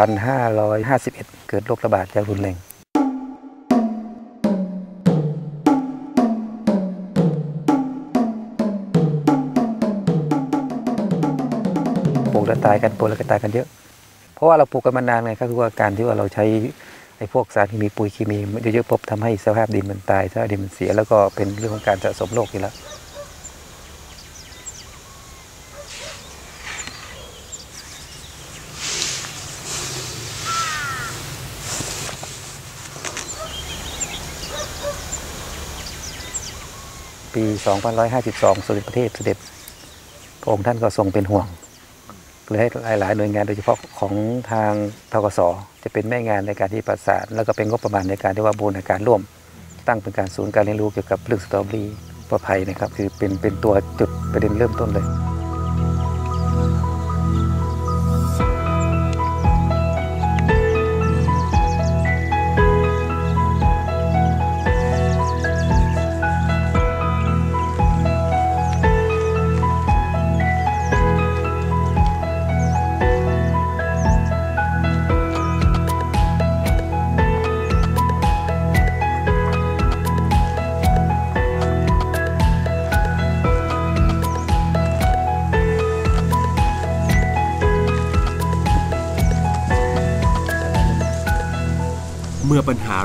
2551 เกิดโรคระบาดอย่างรุนแรงปลูกแล้วตายกันปลูกแล้วก็ตายกันเยอะ เพราะว่าเราปลูกกันมานานไงก็คือว่าการที่ว่าเราใช้ไอ้พวกสารเคมีปุ๋ยเคมีเยอะๆปุ๊บทำให้สภาพดินมันตายสภาพดินมันเสีย แล้วก็เป็นเรื่องของการสะสมโรคอยู่แล้ว ปี2552สมเด็จประเทศเสด็จพระองค์ท่านก็ทรงเป็นห่วงเลยให้หลายๆหน่วยงานโดยเฉพาะของทางทกสจะเป็นแม่งานในการที่ประสานแล้วก็เป็นงบประมาณในการที่ว่าบูรณาการร่วม ตั้งเป็นการศูนย์การเรียนรู้เกี่ยวกับเรื่องสตรอเบอรี่ปลอดภัยนะครับ คือเป็นเป็นตัวจุดประเด็นเริ่มต้นเลย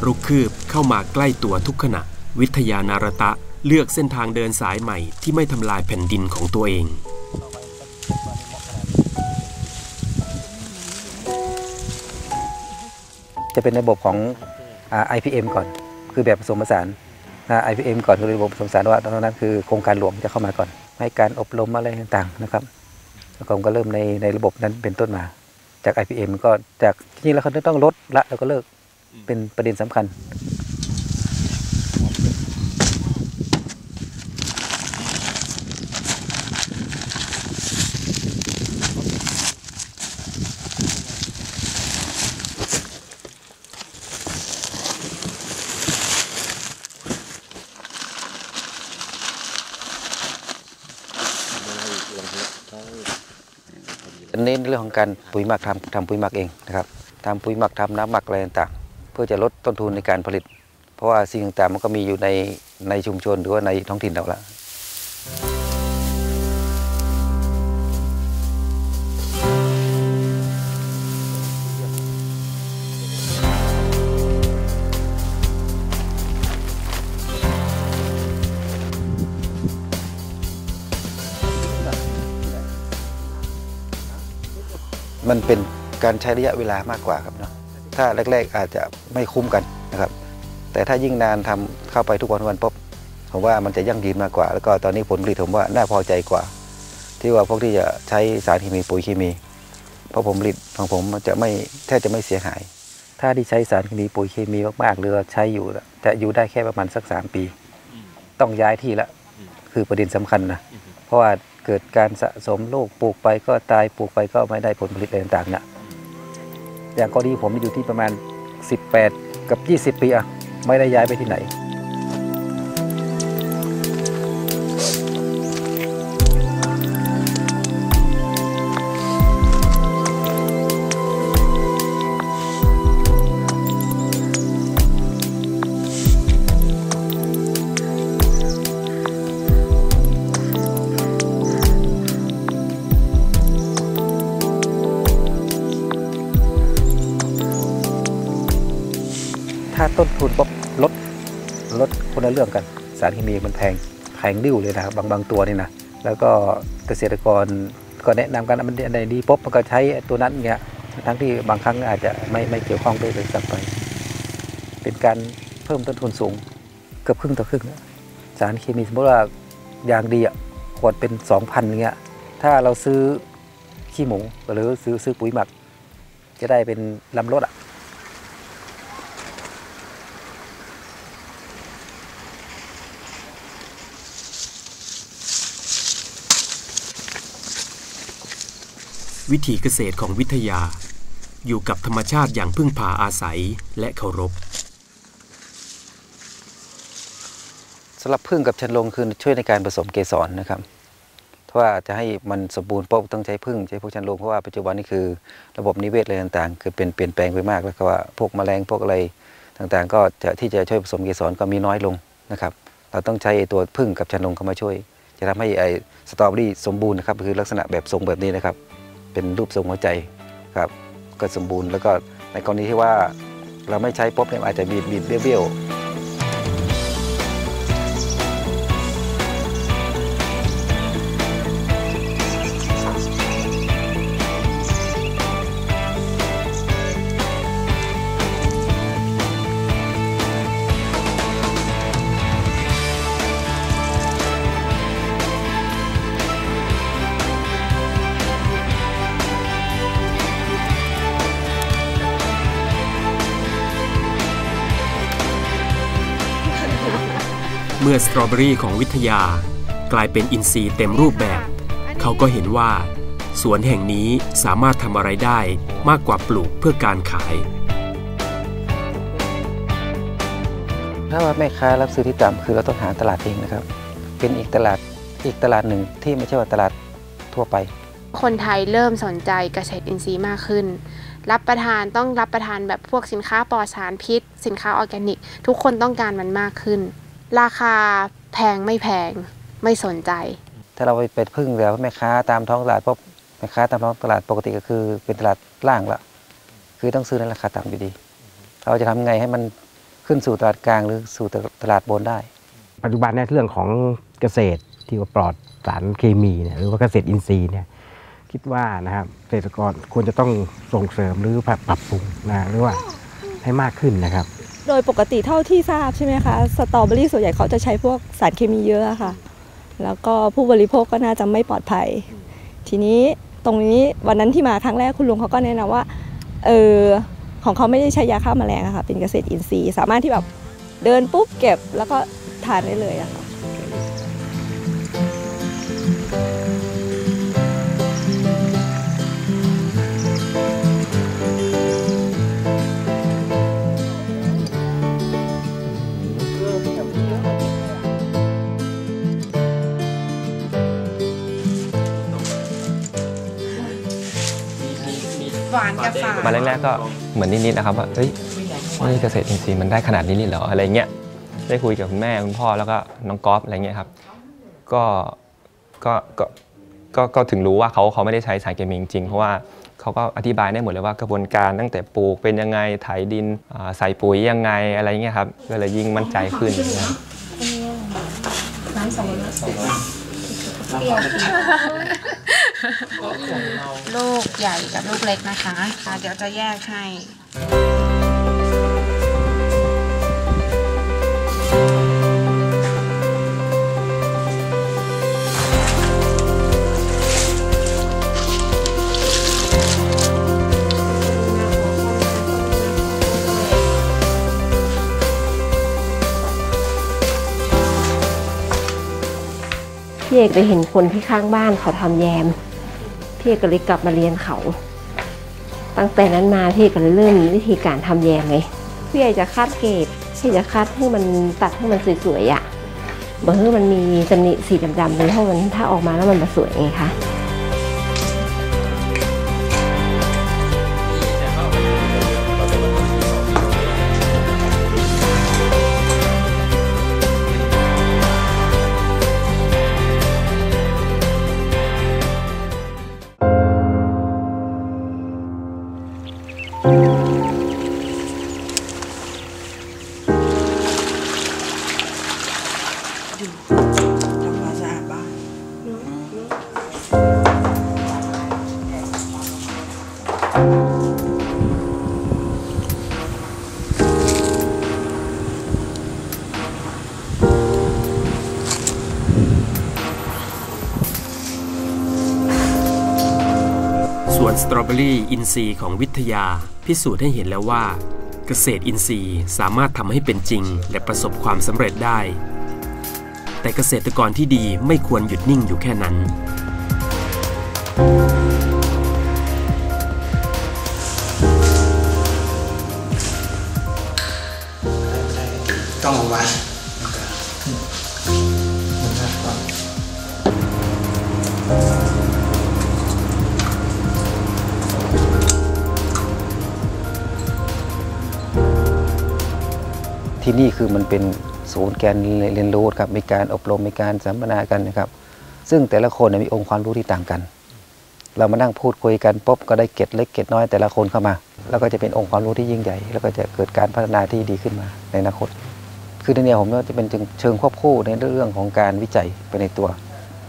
รุกคืบเข้ามาใกล้ตัวทุกขณะ วิทยานารตะเลือกเส้นทางเดินสายใหม่ที่ไม่ทำลายแผ่นดินของตัวเองจะเป็นระบบของอ IPM ก่อน คือแบบผสมผสานนะ IPM ก่อนคือระบบผสมผสานว่าตอนนั้นคือโครงการหลวงจะเข้ามาก่อน ให้การอบรมอะไรต่างๆนะครับแล้วก็ผมก็เริ่มในในระบบนั้นเป็นต้นมา จาก IPM ก็จากที่นี่แล้วเขาต้องลดละแล้วก็เลิก เป็นประเด็นสำคัญเน้นเรื่องของการปุ๋ยหมักทำทำปุ๋ยหมักเองนะครับทำปุ๋ยหมักทำน้ำหมักอะไรต่างๆ พื่อจะลดต้นทุนในการผลิต เพราะว่าสิ่งต่างๆมันก็มีอยู่ในในชุมชนหรือว่าในท้องถิ่นเราละมันเป็นการใช้ระยะเวลามากกว่าครับเนาะ ถ้าแรก ๆ อาจจะไม่คุ้มกันนะครับ แต่ถ้ายิ่งนานทำเข้าไปทุกวันทุกวันปุ๊บผมว่ามันจะยั่งยืนมากกว่า แล้วก็ตอนนี้ผลผลิตผมว่าน่าพอใจกว่า ที่ว่าพวกที่จะใช้สารเคมีปุ๋ยเคมี เพราะผมผลิตของผมจะไม่แทบจะไม่เสียหาย ถ้าที่ใช้สารเคมีปุ๋ยเคมีมากๆหรือว่าใช้อยู่จะอยู่ได้แค่ประมาณสักสามปี ต้องย้ายที่ละคือประเด็นสำคัญนะเพราะว่าเกิดการสะสมลูกปลูกไปก็ตายปลูกไปก็ไม่ได้ผลผลิตอะไรต่างๆเนี่ย อย่างกรณีผมอยู่ที่ประมาณ 18 กับ 20 ปีอะไม่ได้ย้ายไปที่ไหน ละเรื่องกัน สารเคมีมันแพงแพงดิ้วเลยนะครับบางบางตัวนี่นะแล้วก็เกษตรกรก็แนะนำกันมันอันดีปุ๊บมันก็ใช้ตัวนั้นเงี้ยทั้งที่บางครั้งอาจจะไม่ไม่เกี่ยวข้องด้วยเลยซ้ำไป เป็นการเพิ่มต้นทุนสูงเกือบครึ่งต่อครึ่งสารเคมีสมมติว่ายางดีอะขวดเป็นสองพันเงี้ยถ้าเราซื้อขี้หมูหรือซื้อซื้อปุ๋ยหมัก จะได้เป็นลำรถอะ วิถีเกษตรของวิทยา อยู่กับธรรมชาติอย่างพึ่งพาอาศัยและเคารพสำหรับพึ่งกับชันลงคือช่วยในการผสมเกสรนะครับเพราะว่าจะให้มันสมบูรณ์ปุ๊บต้องใช้พึ่งใช้พวกชันลงเพราะว่าปัจจุบันนี้คือระบบนิเวศอะไรต่างๆ คือเป็นเปลี่ยนแปลงไปมากแล้วก็ว่าพวกแมลงพวกอะไรต่างๆ ก็จะที่จะช่วยผสมเกสรก็มีน้อยลงนะครับ เราต้องใช้ตัวพึ่งกับชันลงเข้ามาช่วย จะทำให้ไอ้สตรอเบอรี่สมบูรณ์นะครับคือลักษณะแบบทรงแบบนี้นะครับ เป็นรูปทรงหัวใจครับก็สมบูรณ์แล้วก็ในกรณีที่ว่าเราไม่ใช้ปุ๊บเนี่ยอาจจะบีบบีบเบี้ยว เมื่อสตรอเบอรี่ของวิทยากลายเป็นอินทรีย์เต็มรูปแบบ เขาก็เห็นว่า สวนแห่งนี้สามารถทำอะไรได้มากกว่าปลูกเพื่อการขาย ถ้าว่าแม่ค้ารับซื้อที่ต่ำคือเราต้องหาตลาดเองนะครับ เป็นอีกตลาดอีกตลาดหนึ่งที่ไม่ใช่ว่าตลาดทั่วไป คนไทยเริ่มสนใจเกษตรอินทรีย์มากขึ้น รับประทานต้องรับประทานแบบพวกสินค้าปลอดสารพิษ สินค้าออร์แกนิก ทุกคนต้องการมันมากขึ้น ราคาแพงไม่แพงไม่สนใจ ถ้าเราไปเป็นพึ่งแล้วแม่ค้าตามท้องตลาดพบแม่ค้าตามท้องตลาดปกติก็คือเป็นตลาดล่างละคือต้องซื้อในราคาต่ำอยู่ดี เราจะทำไงให้มันขึ้นสู่ตลาดกลางหรือสู่ตลาดบนได้ ปัจจุบันเนี่ยเรื่องของเกษตรที่ว่าปลอดสารเคมีเนี่ยหรือว่าเกษตรอินทรีย์เนี่ยคิดว่านะครับเกษตรกรควรจะต้องส่งเสริมหรือปรับปรุงนะหรือว่าให้มากขึ้นนะครับ โดยปกติเท่าที่ทราบใช่ไหมคะสตรอเบอรี่ส่วนใหญ่เขาจะใช้พวกสารเคมีเยอะค่ะ แล้วก็ผู้บริโภคก็น่าจะไม่ปลอดภัย ทีนี้ตรงนี้วันนั้นที่มาครั้งแรกคุณลุงเขาก็แนะนำว่าเออของเขาไม่ได้ใช้ยาฆ่าแมลงค่ะเป็นเกษตรอินทรีย์ สามารถที่แบบเดินปุ๊บเก็บแล้วก็ทานได้เลยอะค่ะานกับฝาดมาแรกๆก็เหมือนนิดๆนะครับว่าเฮ้ยนี่เกษตรอินทรีย์มันได้ขนาดนี้เลยเหรออะไรเงี้ยได้คุยกับคุณแม่คุณพ่อแล้วก็น้องก๊อฟอะไรเงี้ยครับก็ก็ก็ก็ก็ถึงรู้ว่าเขาเขาไม่ได้ใช้สารเคมีจริงๆเพราะว่าเขาก็อธิบายได้หมดเลยว่ากระบวนการตั้งแต่ปลูกเป็นยังไงไถดินอ่าใส่ปุ๋ยยังไงอะไรเงี้ยครับก็เลยยิ่งมั่นใจขึ้นนะครับ ลูกใหญ่กับลูกเล็กนะคะค่ะเดี๋ยวจะแยกให้ พี่เอกไปเห็นคนที่ข้างบ้านเขาทำแยม พี่เอกก็เลยกลับมาเรียนเขา ตั้งแต่นั้นมาพี่เอกก็เลยเริ่มวิธีการทำแยมเลยพี่เอกจะคัดเกรดพี่จะคัดให้มันตัดให้มันสวยๆอะ่ะบางทีมันมีตำหนิสีดำๆเลยเพราะมันถ้าออกมาแล้วมันมาสวยไงคะ สวนสตรอเบอรี่อินทรีย์ของวิทยา พิสูจน์ให้เห็นแล้วว่า เกษตรอินทรีย์สามารถทำให้เป็นจริง และประสบความสำเร็จได้ แต่เกษตรกรที่ดีไม่ควรหยุดนิ่งอยู่แค่นั้น ต้องเอาไว้ที่นี่คือมันเป็นศูนย์แการเรียนรู้ครับมีการอบรมมีการสัมมนากันนะครับ ซึ่งแต่ละคนมีองค์ความรู้ที่ต่างกัน เรามานั่งพูดคุยกันปุ๊บก็ได้เกร็ดเล็กเกร็ดน้อยแต่ละคนเข้ามา แล้วก็จะเป็นองค์ความรู้ที่ยิ่งใหญ่ แล้วก็จะเกิดการพัฒนาที่ดีขึ้นมาในอนาคต คือในเนี่ยผมว่าจะเป็นเชิงควบคู่ในเรื่องของการวิจัยไปในตัว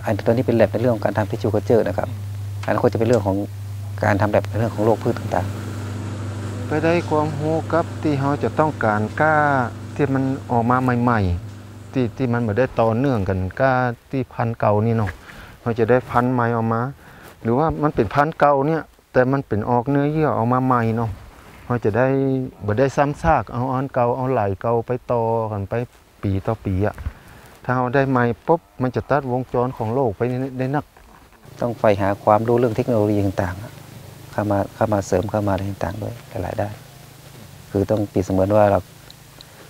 อันตอนนี้เป็นแลบในเรื่องของการทำทิชชูคัลเจอร์นะครับอันาคจะเป็นเรื่องของการทำแลบในเรื่องของโรคพืชต่างๆ ไปได้ความรู้กับที่เราจะต้องการกล้าที่มันออกมาใหม่ ๆ ที่ที่มันม่ได้ต่อเนื่องกันกล้าที่พันธุ์เก่านี่เนาะเราจะได้พันธุ์ใหม่ออกมา หรือว่ามันเป็นพันธุ์เก่าเนี่ยแต่มันเป็นออกเนื้อเยื่อออกมาใหม่เนาะ เราจะได้บ่ได้ซ้ำซากเอาอันเก่าเอาไหลเก่าไปต่อกันไปปีต่อปีอะถ้าเราได้ใหม่ปุ๊บมันจะตัดวงจรของโลกไปได้นัก ต้องใฝ่หาความรู้เรื่องเทคโนโลยีต่างๆเข้ามาเข้ามาเสริมเข้ามาอะไรต่างๆด้วยหลายๆด้านคือต้องปีเสมือนว่าเรา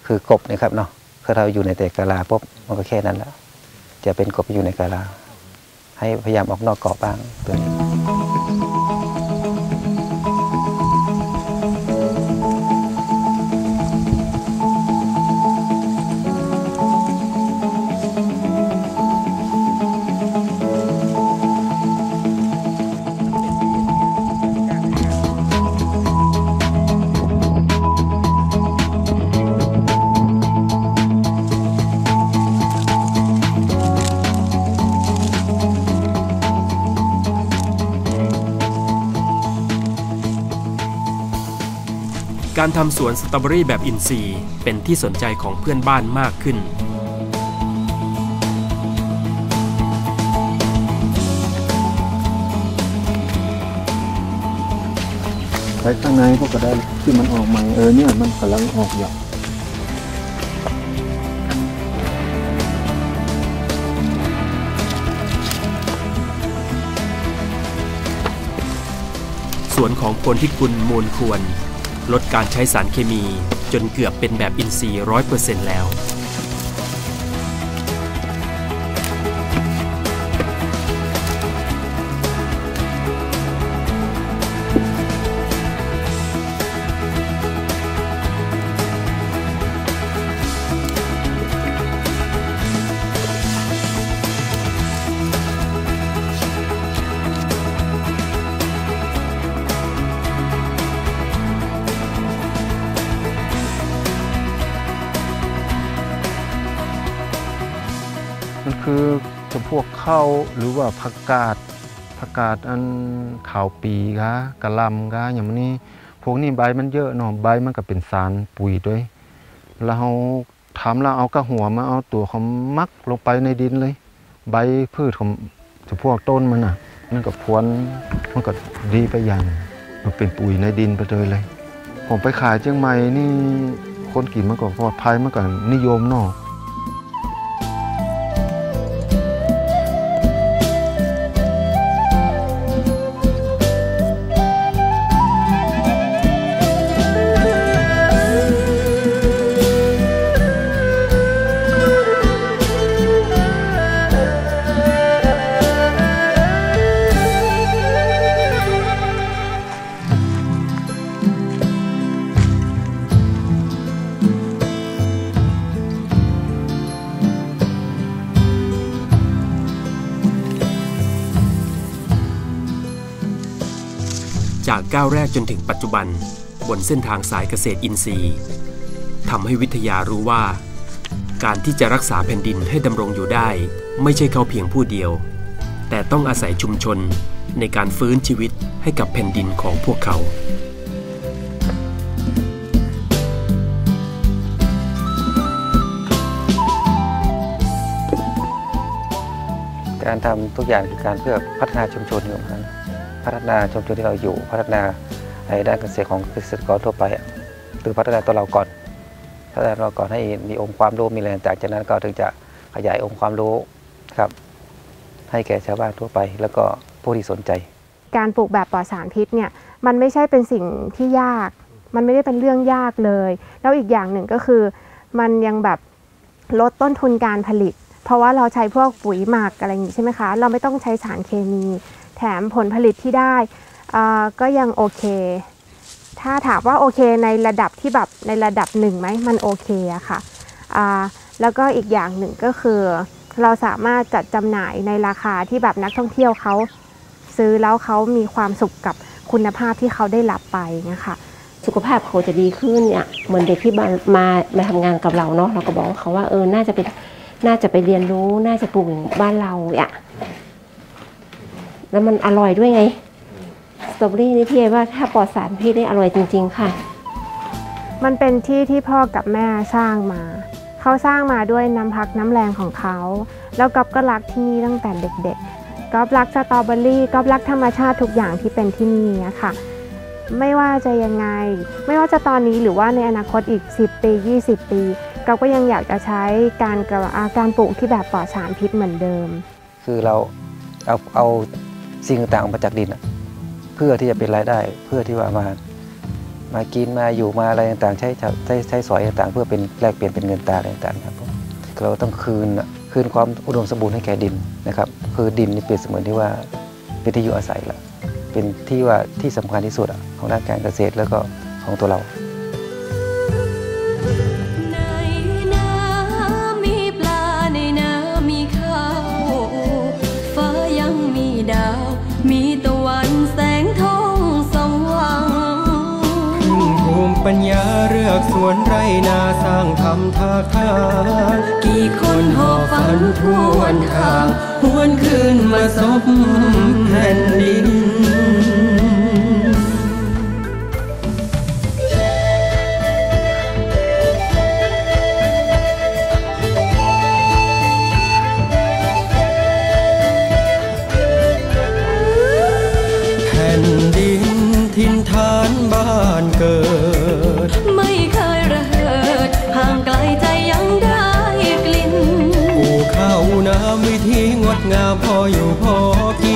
คือกบนะครับเนาะคือเราอยู่ในแต่กาลาปุ๊บมันก็แค่นั้นแหละจะเป็นกบอยู่ในกาลาให้พยายามออกนอกกรอบบ้างตัวนี้ การทำสวนสตรอเบอรี่แบบอินทรีย์เป็นที่สนใจของเพื่อนบ้านมากขึ้น ไปข้างในพวกก็ได้ที่มันออกใหม่เออเนี่ยมันกำลังออกอยู่สวนของคนที่คุณมูลควร ลดการใช้สารเคมีจนเกือบเป็นแบบอินทรีย์ร้อยเปอร์เซ็นต์แล้ว มันคือจะพวกข้าวหรือว่าผักกาดผักกาดอันข่าวปีกะกะลำกะอย่างนี้พวกนี้ใบมันเยอะเนาะใบมันก็เป็นสารปุ๋ยด้วย แล้วเราทำแล้วเอากระหัวมาเอาตัวของมักลงไปในดินเลย ใบพืชของจะพวกต้นมันอะมันก็พวนมันก็ดีไปอย่าง มันเป็นปุ๋ยในดินไปเลยเลย ผมไปขายเชียงใหม่นี่คนกินมันก็ปลอดภัยมันก็นิยมเนาะ จนถึงปัจจุบันบนเส้นทางสายเกษตรอินทรีย์ทำให้วิทยารู้ว่า การที่จะรักษาแผ่นดินให้ดำรงอยู่ได้ ไม่ใช่เขาเพียงผู้เดียว แต่ต้องอาศัยชุมชนในการฟื้นชีวิตให้กับแผ่นดินของพวกเขาการทำทุกอย่างคือการเพื่อพัฒนาชุมชนของมันพัฒนาชุมชนที่เราอยู่ พัฒนา ในด้านเกษตรของเกษตรกรทั่วไปอะหรือพัฒนาตัวเราก่อนพัฒนาเราก่อนให้มีองค์ความรู้มีอะไรต่างๆจากนั้นก็ถึงจะขยายองค์ความรู้ครับ ให้แก่ชาวบ้านทั่วไป แล้วก็ผู้ที่สนใจ การปลูกแบบปลอดสารพิษเนี่ยมันไม่ใช่เป็นสิ่งที่ยาก มันไม่ได้เป็นเรื่องยากเลย แล้วอีกอย่างหนึ่งก็คือ มันยังแบบลดต้นทุนการผลิต เพราะว่าเราใช้พวกปุ๋ยหมักอะไรอย่างนี้ใช่ไหมคะ เราไม่ต้องใช้สารเคมี แถมผลผลิตที่ได้ ก็ยังโอเค ถ้าถามว่าโอเคในระดับที่แบบในระดับหนึ่งไหมมันโอเคอะค่ะแล้วก็อีกอย่างหนึ่งก็คือ เราสามารถจัดจำหน่ายในราคาที่แบบนักท่องเที่ยวเขาซื้อแล้วเขามีความสุขกับคุณภาพที่เขาได้รับไปนะคะสุขภาพเขาจะดีขึ้นเนี่ยเหมือนเด็กที่มามามาทำงานกับเราเนาะเราก็บอกเขาว่าเออน่าจะเป็นน่าจะไปเรียนรู้น่าจะปลูกอย่างบ้านเราอะแล้วมันอร่อยด้วยไง สตรอเบอรี่นี่พี่เอว่าถ้าปลอดสารพี่ได้อร่อยจริง ๆ ค่ะ มันเป็นที่ที่พ่อกับแม่สร้างมา เขาสร้างมาด้วยน้ำพักน้ำแรงของเขา แล้วก๊อฟก็รักที่นี่ตั้งแต่เด็กๆก๊อฟรักสตรอเบอรี่ก๊อฟรักธรรมชาติทุกอย่างที่เป็นที่นี่นะคะไม่ว่าจะยังไง ไม่ว่าจะตอนนี้หรือว่าในอนาคตอีก 10 ปี 20 ปีก๊อฟก็ยังอยากจะใช้การกระอ่าการปลูกที่แบบปลอดสารพิษเหมือนเดิม คือเราเอาเอาสิ่งต่างๆออกมาจากดินอะ เพื่อที่จะเป็นรายได้ เพื่อที่ว่ามามากินมาอยู่มาอะไรต่างๆ ใช้ใช้ใช้สอยต่างๆ เพื่อเป็นแลกเปลี่ยนเป็นเงินตาอะไรต่างๆครับเราต้องคืนคืนความอุดมสมบูรณ์ให้แก่ดินนะครับคือดินนี่เปรียบเสมือนที่ว่าเป็นที่อยู่อาศัยละเป็นที่ว่าที่สำคัญที่สุดของด้านการเกษตรแล้วก็ของตัวเรา ปัญญาเลือกสวนไรนาสร้างทำทาทางกี่คนหอบฝันทวนทางหวนคืนมาซบแผ่นดินามวิธีงดงามพออยู่พอกิน